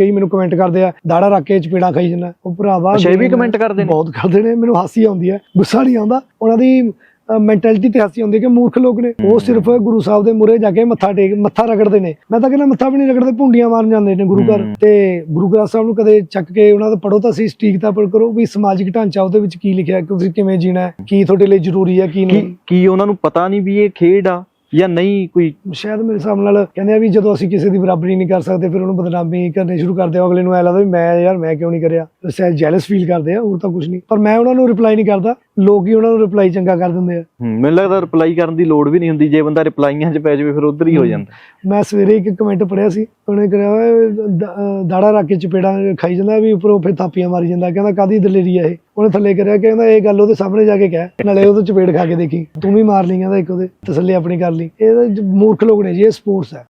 ਕਈ ਮੈਨੂੰ ਕਮੈਂਟ ਕਰਦੇ ਆ ਦਾੜਾ ਰੱਖ ਕੇ ਚਪੇੜਾਂ ਖਾਈ ਜਾਂਦਾ। ਉਹ ਭਰਾਵਾ ਅੱਛਾ, ਇਹ ਵੀ comment ਕਰਦੇ ਨੇ? ਬਹੁਤ ਕਰਦੇ ਨੇ ਮੈਨੂੰ ਹਾਸੀ ਆਉਂਦੀ ਹੈ ਗੁੱਸਾ ਨਹੀਂ ਆਉਂਦਾ। ਉਹਨਾਂ ਦੀ ਮੈਂਟੈਲਿਟੀ ਤੇ ਹਾਸੀ ਆਉਂਦੀ ਹੈ ਕਿ ਮੂਰਖ ਲੋਕ ਨੇ। ਉਹ ਸਿਰਫ ਗੁਰੂ ਸਾਹਿਬ ਦੇ ਮੂਹਰੇ ਜਾ ਕੇ ਮੱਥਾ ਟੇਕ ਮੱਥਾ ਰਗੜਦੇ ਨੇ। ਮੈਂ ਤਾਂ ਕਹਿੰਦਾ ਮੱਥਾ ਵੀ ਨਹੀਂ ਰਗੜਦੇ ਭੁੰਡੀਆਂ ਮਾਰਨ ਜਾਂਦੇ ਨੇ ਗੁਰੂ ਘਰ। ਤੇ ਗੁਰੂ ਗ੍ਰੰਥ ਸਾਹਿਬ ਨੂੰ ਕਦੇ ਚੱਕ ਕੇ ਉਹਨਾਂ ਦਾ ਪੜੋ ਤਾਂ ਸਹੀ ਸਟੀਕ ਤਾਂ ਪੜ੍ਹ ਕਰੋ ਵੀ ਸਮਾਜਿਕ ਢਾਂਚਾ ਉਹਦੇ ਵਿੱਚ ਕੀ ਲਿਖਿਆ ਤੁਸੀਂ ਕਿਵੇਂ ਜੀਣਾ ਹੈ, ਕੀ ਤੁਹਾਡੇ ਲਈ ਜ਼ਰੂਰੀ ਹੈ ਕੀ ਕੀ ਨਹੀਂ। ਕੀ ਉਹਨਾਂ ਨੂੰ ਪਤਾ ਨਹੀਂ ਵੀ ਇਹ ਖੇਡ ਆ? ਜਾਂ ਨਹੀਂ ਕੋਈ ਸ਼ਾਇਦ ਮੇਰੇ ਹਿਸਾਬ ਨਾਲ ਕਹਿੰਦੇ ਆ ਵੀ ਜਦੋਂ ਅਸੀਂ ਕਿਸੇ ਦੀ ਬਰਾਬਰੀ ਨਹੀਂ ਕਰ ਸਕਦੇ, ਫਿਰ ਉਹਨੂੰ ਬਦਨਾਮੀ ਕਰਨੀ ਸ਼ੁਰੂ ਕਰਦੇ ਆ ਅਗਲੇ ਨੂੰ ਐ ਲੱਗਦਾ ਵੀ ਮੈਂ ਯਾਰ ਮੈਂ ਕਿਉਂ ਨਹੀਂ ਕਰਿਆ? ਸ਼ਾਇਦ ਜੈਲਸ ਫੀਲ ਕਰਦੇ ਆ, ਹੋਰ ਤਾਂ ਕੁਝ ਨਹੀਂ। ਪਰ ਮੈਂ ਉਹਨਾਂ ਨੂੰ ਰਿਪਲਾਈ ਨਹੀਂ ਕਰਦਾ। ਲੋਕ ਹੀ ਉਹਨਾਂ ਨੂੰ ਰਿਪਲਾਈ ਚੰਗਾ ਕਰ ਦਿੰਦੇ ਆ। ਮੈਨੂੰ ਲੱਗਦਾ ਰਿਪਲਾਈ ਕਰਨ ਦੀ ਲੋੜ ਵੀ ਨਹੀਂ ਹੁੰਦੀ ਜੇ ਬੰਦਾ ਰਿਪਲਾਈਆਂ 'ਚ ਪੈ ਜਾਵੇ ਫਿਰ ਉਧਰ ਹੀ ਹੋ ਜਾਂਦਾ। ਮੈਂ ਸਵੇਰੇ ਇੱਕ ਕਮੈਂਟ ਪੜਿਆ ਸੀ ਉਹਨੇ ਕਰਿਆ ਦਾੜਾ ਰੱਖ ਕੇ ਚਪੇੜਾਂ ਖਾਈ ਜਾਂਦਾ ਵੀ ਉੱਪਰੋਂ ਫਿਰ ਥਾਪੀਆਂ ਮਾਰੀ ਜਾਂਦਾ। ਕਹਿੰਦਾ ਕਾਦੀ ਦਲੇਰੀ ਆ ਇਹ? ਉਹਨੇ ਥੱਲੇ ਕਰਿਆ ਕਹਿੰਦਾ ਇਹ ਗੱਲ ਉਹਦੇ ਸਾਹਮਣੇ ਜਾ ਕੇ ਕਹਿ ਨਾਲੇ ਉਹਦੇ ਚਪੇੜ ਖਾ ਕੇ ਦੇਖੀ। ਤੂੰ ਵੀ ਮਾਰ ਲਈ ਕਹਿੰਦਾ ਇੱਕ ਉਹਦੇ ਤਸੱਲੀ ਆਪਣੀ ਕਰ ਲਈ। ਇਹ ਮੂਰਖ ਲੋਕ ਨੇ ਜੀ ਇਹ ਸਪੋਰਟਸ ਹੈ